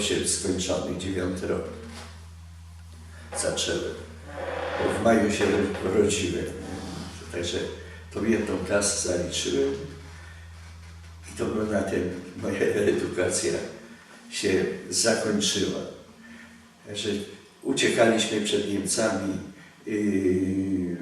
8 skończony, 9 rok. Zacząłem. Bo w maju się ro- rodziłem. Także tą jedną klasę zaliczyłem. I to na tym moja edukacja się zakończyła. Także uciekaliśmy przed Niemcami. Yy,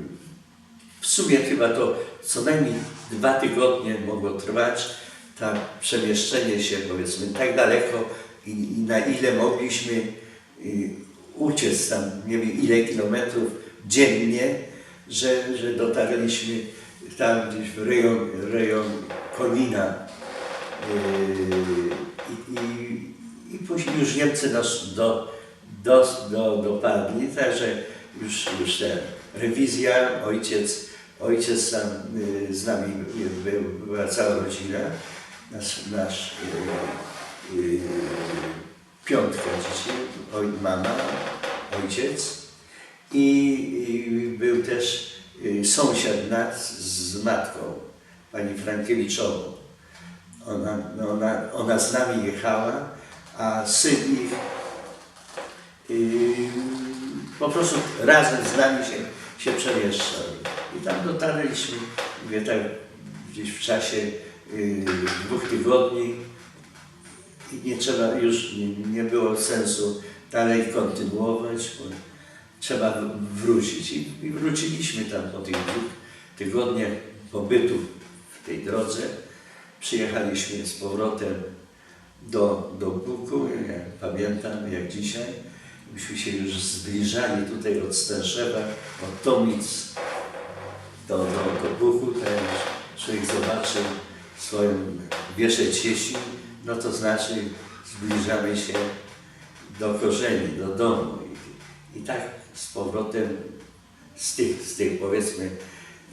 w sumie chyba to co najmniej dwa tygodnie mogło trwać, to przemieszczenie się powiedzmy tak daleko i, i na ile mogliśmy y, uciec tam, nie wiem ile kilometrów dziennie, że, że dotarliśmy tam gdzieś w rejon, rejon Konina. Yy, i, i, I później już Niemcy nas do, do, do, dopadli, także już, już ten, rewizja, ojciec, ojciec tam y, z nami był, była cała rodzina, nasz, nasz y, piątka dzieci, oj, mama, ojciec i, był też y, sąsiad nas z matką, pani Frankiewiczową. Ona, no ona, ona z nami jechała, a syn ich yy, po prostu razem z nami się, się przemieszczał. I tam dotarliśmy, mówię tak, gdzieś w czasie yy, dwóch tygodni i nie trzeba już, nie, nie było sensu dalej kontynuować, bo trzeba wrócić. I, I wróciliśmy tam po tych dwóch tygodniach pobytu w tej drodze. Przyjechaliśmy z powrotem do, do Buku, jak pamiętam, jak dzisiaj. Myśmy się już zbliżali tutaj od Stęszewa, od Tomic do, do, do Buku. Tak jak człowiek zobaczył swoją wieszę ciesi, no to znaczy zbliżamy się do korzeni, do domu. I, i tak z powrotem z tych, z tych powiedzmy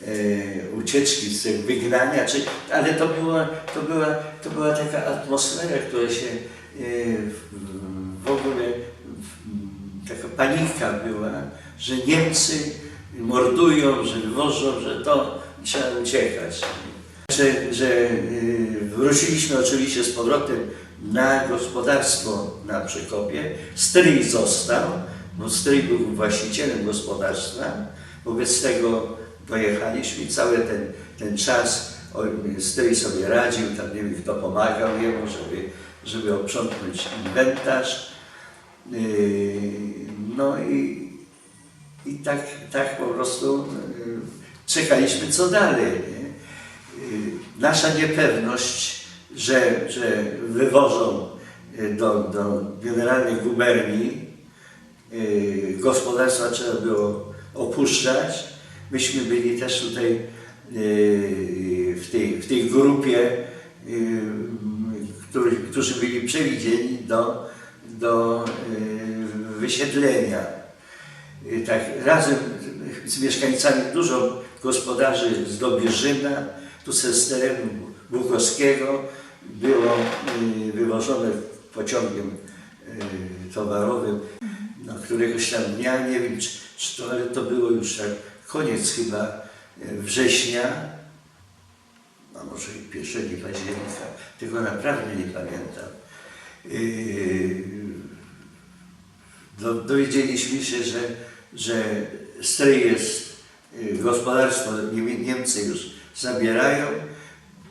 e, ucieczki, z tego wygnania, czy, ale to była, to, była, to była taka atmosfera, która się e, w, w ogóle w, taka panika była, że Niemcy mordują, że wywożą, że to trzeba uciekać. Że, że y, wróciliśmy oczywiście z powrotem na gospodarstwo na Przekopie. Stryj został, bo stryj był właścicielem gospodarstwa. Wobec tego dojechaliśmy i cały ten, ten czas stryj sobie radził, tam nie wiem kto pomagał jemu, żeby, żeby oprzątnąć inwentarz. Yy, No i, i tak, tak po prostu yy, czekaliśmy co dalej. Yy, Nasza niepewność, że, że wywożą yy, do, do generalnej guberni yy, gospodarstwa trzeba było opuszczać. Myśmy byli też tutaj w tej, w tej grupie, którzy, którzy byli przewidzieni do, do wysiedlenia. Tak razem z mieszkańcami, dużo gospodarzy z Dobierzyna, tu z terenu Bukowskiego było yy, wywożone pociągiem yy, towarowym. No, któregoś tam dnia, nie wiem czy, czy to, ale to było już tak koniec chyba yy, września, a może i 1 października, tego naprawdę nie pamiętam. Do, dowiedzieliśmy się, że, że stryj jest, gospodarstwo Nie- Niemcy już zabierają.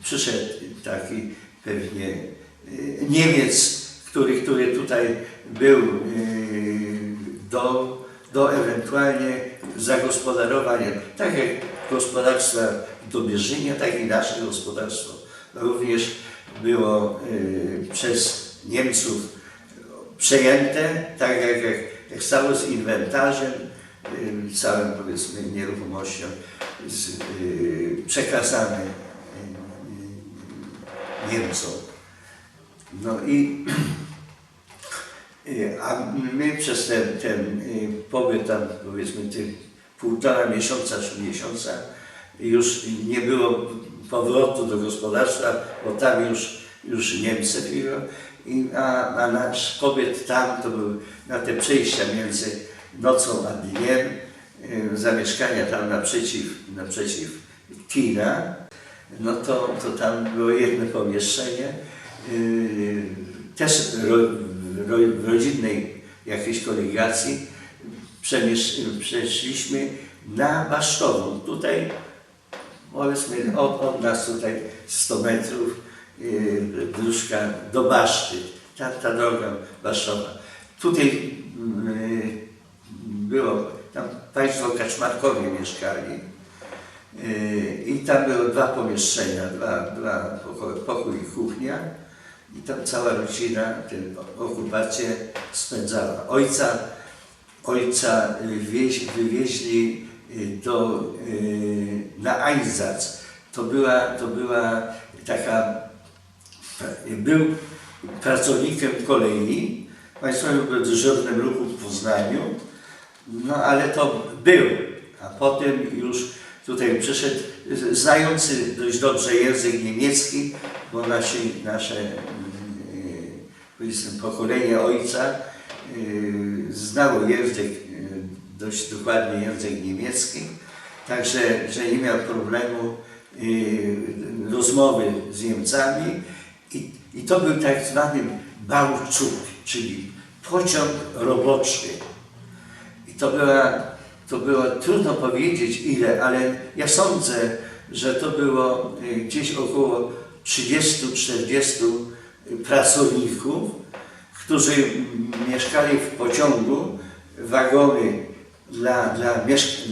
Przyszedł taki pewnie yy, Niemiec, który, który tutaj był yy, do, do ewentualnie zagospodarowania, tak jak gospodarstwa w Dobierzynie, tak i nasze gospodarstwo również było yy, przez Niemców przejęte, tak jak, jak, jak stało z inwentarzem, całym powiedzmy nieruchomością z, yy, przekazane yy, Niemcom. No i yy, a my przez ten, ten yy, pobyt tam powiedzmy tych półtora miesiąca, trzy miesiąca już nie było powrotu do gospodarstwa, bo tam już, już Niemcy było. I, a, a nasz pobyt tam to był na te przejścia między nocą a dniem, y, zamieszkania tam naprzeciw, naprzeciw kina, no to, to tam było jedno pomieszczenie, y, też ro, ro- w rodzinnej jakiejś kolegiacji przeszliśmy na Basztową. Tutaj powiedzmy od, od nas tutaj 100 metrów dróżka do Baszty. Ta, ta droga Basztowa. Tutaj było, Państwo Kaczmarkowie mieszkali. Yy, I tam były dwa pomieszczenia, dwa, dwa poko- pokój i kuchnia. I tam cała rodzina tę okupację spędzała. Ojca, ojca y, wieź, wywieźli y, do, na Einsatz. To była, to była taka, był pracownikiem kolei, państwowym był dyżurnym ruchu w Poznaniu, no ale to był, a potem już tutaj przyszedł, znający dość dobrze język niemiecki, bo nasi, nasze y, powiedzmy, pokolenie ojca y, znało język, y, dość dokładnie język niemiecki, także że nie miał problemu rozmowy z Niemcami i, i to był tak zwany Bałczuk, czyli pociąg roboczy. To była, to było trudno powiedzieć ile, ale ja sądzę, że to było y, gdzieś około 30-40 pracowników, którzy mieszkali w pociągu, wagony dla, dla,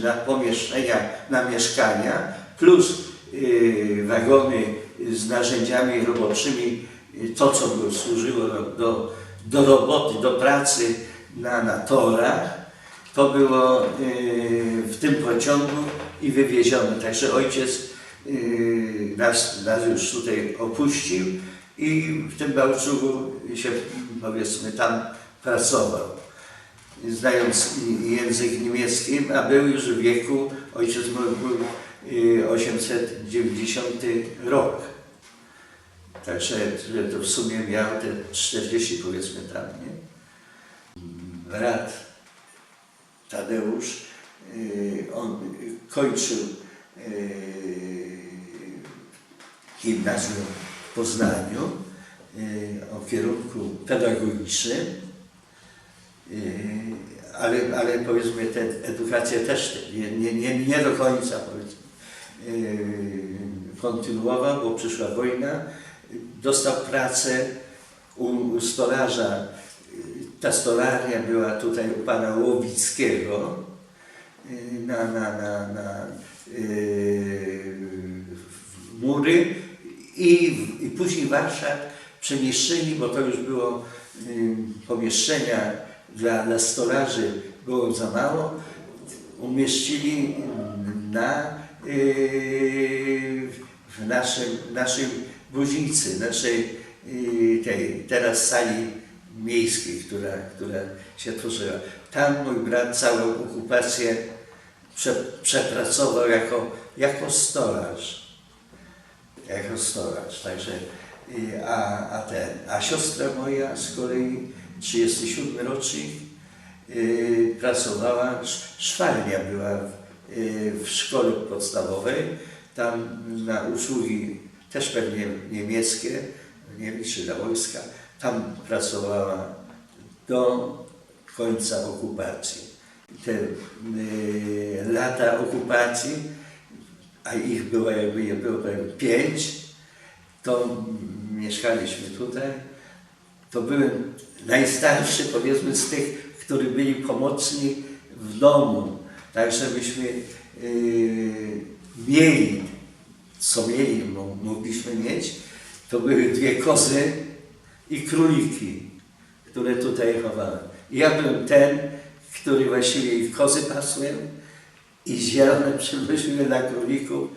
dla pomieszczenia na mieszkania, plus y, wagony z narzędziami roboczymi, y, to co służyło do, do, do roboty, do pracy na, na torach, to było y, w tym pociągu i wywiezione. Także ojciec y, nas, nas już tutaj opuścił i w tym Bałczugu się powiedzmy tam pracował. Znając język niemiecki, a był już w wieku, ojciec mój był y, 890 rok. Także że to w sumie miał te 40 powiedzmy tam, nie? Brat Tadeusz, y, on kończył y, gimnazjum w Poznaniu y, o kierunku pedagogicznym, ale, ale powiedzmy tę edukację też nie, nie, nie, nie do końca powiedzmy, kontynuował, bo przyszła wojna, dostał pracę u, u stolarza ta stolarnia była tutaj u pana Łowickiego y, na, na, na, na y, w mury i, i później Warszawę przemieszczeni, bo to już było y, pomieszczenia dla, dla stolarzy było za mało, umieścili na, y, w naszym, naszym Buzicy, naszej y, tej teraz sali miejskiej, która, która się tworzyła. Tam mój brat całą okupację prze, przepracował jako, jako stolarz. Jako stolarz. Także, a, a, ten, a siostra moja z kolei 37 rocznik y, pracowała, sz- szwalnia była w, y, w szkole podstawowej, tam na usługi też pewnie niemieckie, nie wiem czy dla wojska, tam pracowała do końca okupacji. Te y, lata okupacji, a ich było jakby nie było pięć, to mieszkaliśmy tutaj. To byłem najstarszy powiedzmy z tych, którzy byli pomocni w domu. Tak żebyśmy y, mieli, co mieli, mo- mogliśmy mieć, to były dwie kozy i króliki, które tutaj chowałem. Ja byłem ten, który właściwie i kozy pasłem, i zielone przywróciły dla królików,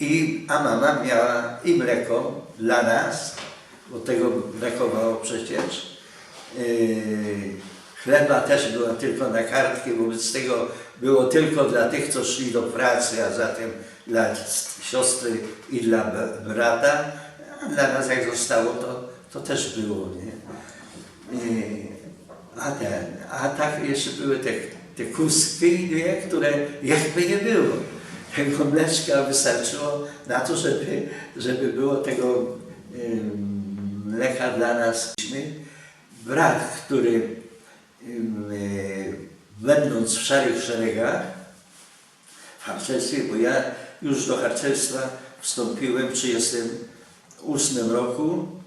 i, a mama miała i mleko dla nas, bo tego brakowało przecież. Yy, chleba też była tylko na kartki, wobec tego było tylko dla tych, co szli do pracy, a zatem dla siostry i dla brata. A dla nas jak zostało, to, to też było. Nie? A, ten, a tak jeszcze były te, te kustki dwie, które jakby nie było. Tego mleczka wystarczyło na to, żeby, żeby było tego mleka dla nas. brat, który e, będąc w szarych szeregach w harcerstwie, bo ja już do harcerstwa wstąpiłem w 1938 roku.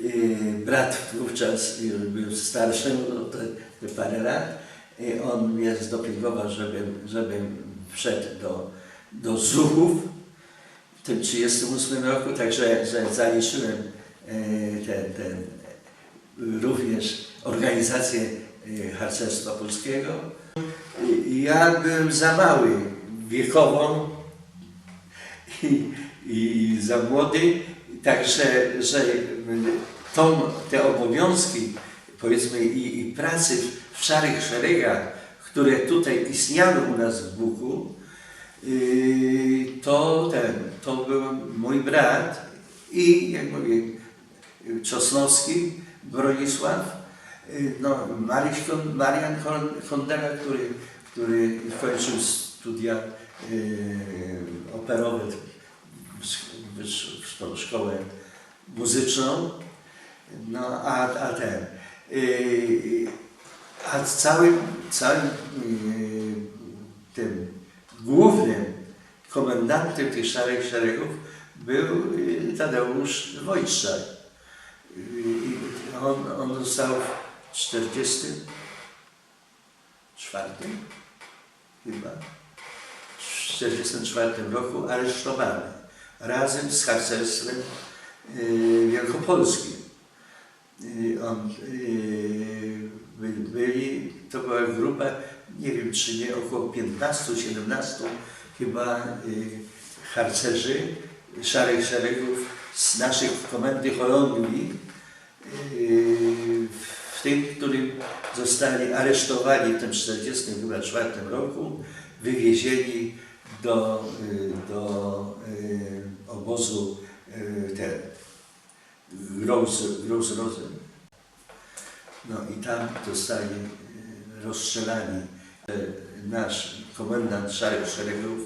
Yy, Brat wówczas już był starszy o te, te parę lat. I on mnie zdopingował, żebym, żebym wszedł do, do Zuchów w tym 1938 roku, także że zaliczyłem ten, ten, również organizację harcerstwa polskiego. Ja byłem za mały wiekowo i, i za młody, także że tą, te obowiązki powiedzmy i, i pracy w szarych szeregach, które tutaj istniały u nas w Buku, yy, to ten, to był mój brat i jak mówię, Czosnowski, Bronisław, yy, no, Kon- Marian Kon- Kondera, który, który kończył studia yy, operowe, szkołę muzyczną, no a, a ten, yy, a całym, całym yy, tym głównym komendantem tych szarych szeregów był yy, Tadeusz Wojczak. Yy, On, on został w 44 chyba, w 44 roku aresztowany razem z harcerstwem wielkopolskim. Yy, On, by, byli, to była grupa, nie wiem czy nie, około 15-17 chyba harcerzy szarych szeregów z naszych komendy Holandii, w tym, którym zostali aresztowani w tym 1944 roku, wywiezieni do, do obozu yy, ten, Gross- Grossrosen. No i tam zostali yy, rozstrzelani. E, Nasz komendant Szarych Szeregów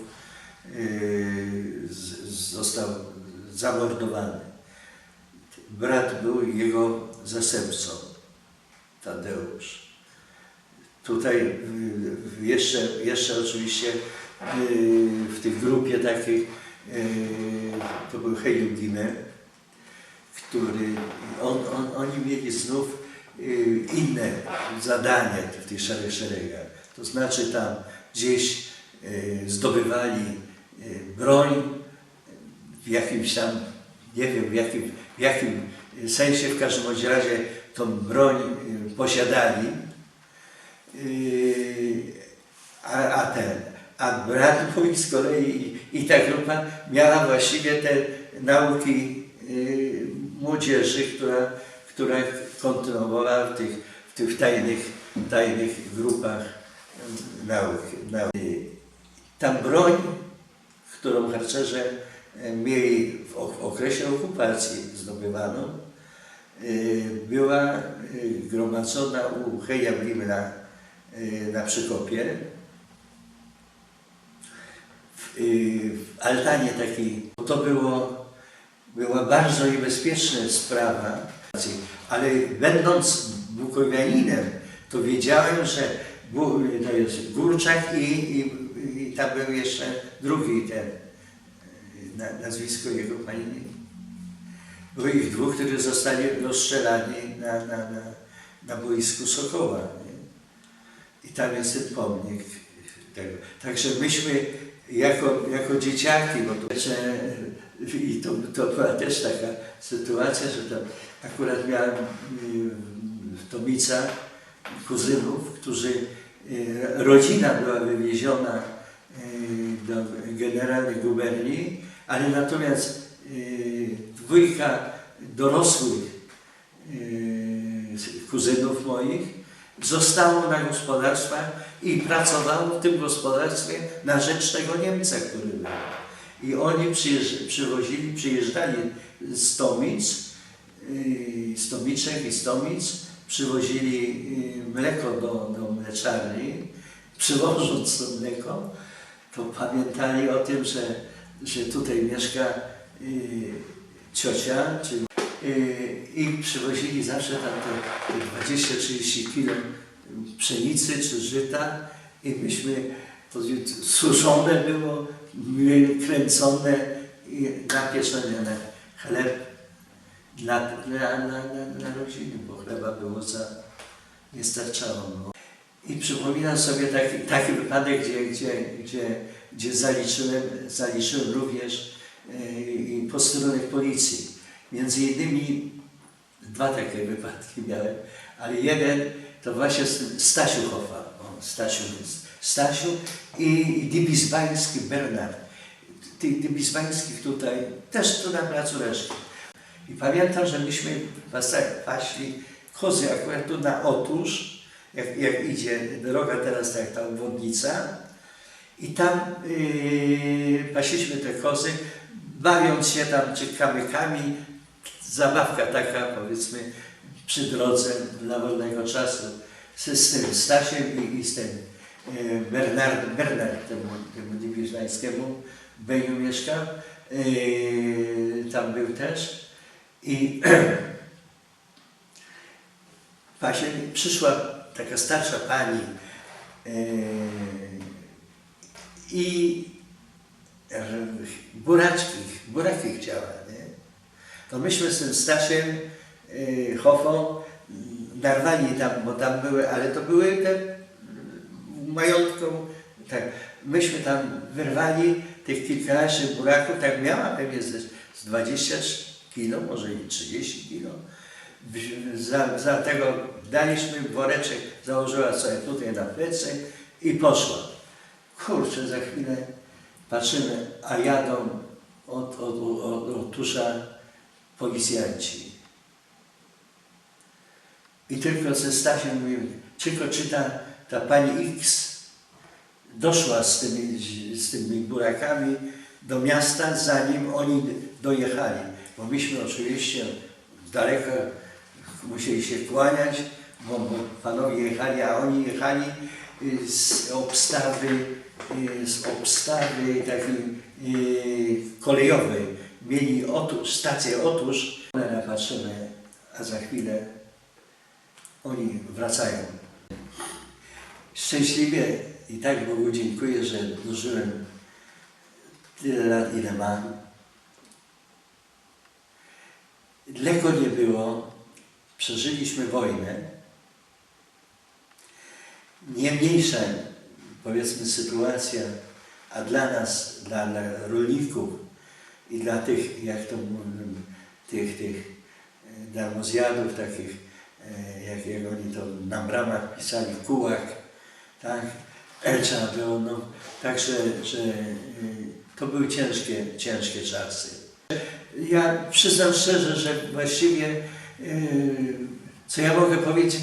został zamordowany. Brat był jego zastępcą, Tadeusz. Tutaj jeszcze, jeszcze oczywiście w tej grupie takiej yy, to był Helium Diner, który on, on, oni mieli znów yy, inne zadania w tych szarych szeregach. To znaczy tam gdzieś yy, zdobywali broń w jakimś tam, nie wiem w jakim, w jakim sensie, w każdym razie tą broń posiadali. A, a ten, a brat mój z kolei i, ta grupa miała właściwie te nauki yy, młodzieży, która, która kontynuowała w tych, w tych tajnych, tajnych grupach yy, nauk. nauk. Yy, Ta broń, którą harcerze mieli w, ok- w okresie okupacji zdobywaną, była gromadzona u Heja na Przykopie. W, yy, w altanie takiej, to było, była bardzo niebezpieczna sprawa, ale będąc bukowianinem, to wiedziałem, że to jest Górczak i, i, i tam był jeszcze drugi ten, na, nazwisko jego pani było ich dwóch, którzy zostali rozstrzelani na, na, na, na boisku Sokoła. Nie? I tam jest ten pomnik tego. Także myśmy jako, jako dzieciaki, bo to i to, to była też taka sytuacja, że tam akurat miałem y, w Tomicach kuzynów, którzy, y, rodzina była wywieziona y, do generalnej guberni, ale natomiast dwójka dorosłych kuzynów moich zostało na gospodarstwach i pracowało w tym gospodarstwie na rzecz tego Niemca, który był. I oni przyjeżdż, przywozili, przyjeżdżali z Tomic, yy, z Tomiczek i z Tomic, przywozili yy, mleko do, do mleczarni. Przywożąc to mleko, to pamiętali o tym, że, że tutaj mieszka yy, ciocia, czyli y, i przywozili zawsze tam te 20-30 kilo pszenicy czy żyta i myśmy suszone było, kręcone i napieczone na chleb dla, dla, dla, dla rodziny, bo chleba było za, nie starczało. No. I przypominam sobie taki, taki wypadek, gdzie, gdzie, gdzie, gdzie zaliczyłem, zaliczyłem również e, i posterunek policji. Między innymi dwa takie wypadki miałem, ale jeden to właśnie Stasiu Hofa, o, Stasiu, Stasiu i, i Dybizbański Bernard. Tych Dybizbańskich tutaj, też tu na placu Reszki. I pamiętam, że myśmy paśli kozy akurat tu na otóż, jak, jak idzie droga teraz, tak ta obwodnica, i tam yy, pasiliśmy te kozy, bawiąc się tam czy kamykami, zabawka taka powiedzmy przy drodze dla wolnego czasu. Z, z tym Stasiem i, z tym yy, Bernard, Bernard temu, temu Dibiżańskiemu Beniu mieszkał, yy, tam był też. I właśnie przyszła taka starsza pani yy, i e, buraczki, buraki chciała, nie? To myśmy z tym Stasiem yy, Hofą narwali tam, bo tam były, ale to były te majątką, tak, myśmy tam wyrwali tych kilkanaście buraków, tak miała pewnie z, z 20 kilo, może i 30 kilo. Za, za tego daliśmy woreczek, założyła sobie tutaj na plecy i poszła. Kurczę, za chwilę patrzymy, a jadą od, od, od, od tusza policjanci. I tylko ze Stasiem mówimy, tylko czy ta, ta pani X doszła z tymi, z tymi burakami do miasta, zanim oni dojechali. Bo myśmy oczywiście z daleka musieli się kłaniać, bo, bo panowie jechali, a oni jechali y, z obstawy, y, z obstawy takiej y, kolejowej. Mieli otóż, stację otóż, ale patrzymy, a za chwilę oni wracają. Szczęśliwie i tak Bogu dziękuję, że dożyłem tyle lat, ile mam. Lekko nie było. Przeżyliśmy wojnę. Nie mniejsza, powiedzmy, sytuacja, a dla nas, dla rolników i dla tych, jak to tych, tych e, darmozjadów takich, e, jak, jak oni to na bramach pisali, kułak, tak, E, trzeba było, no, także, że y, to były ciężkie, ciężkie czasy. Ja przyznam szczerze, że właściwie, co ja mogę powiedzieć,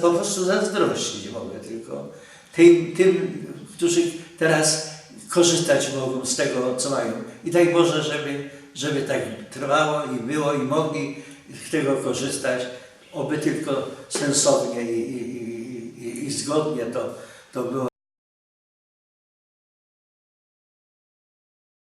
po prostu zazdrościć mogę tylko tym, tym, którzy teraz korzystać mogą z tego, co mają. I daj Boże, żeby, żeby tak trwało i było i mogli z tego korzystać, oby tylko sensownie i, i, i, i, zgodnie to, to było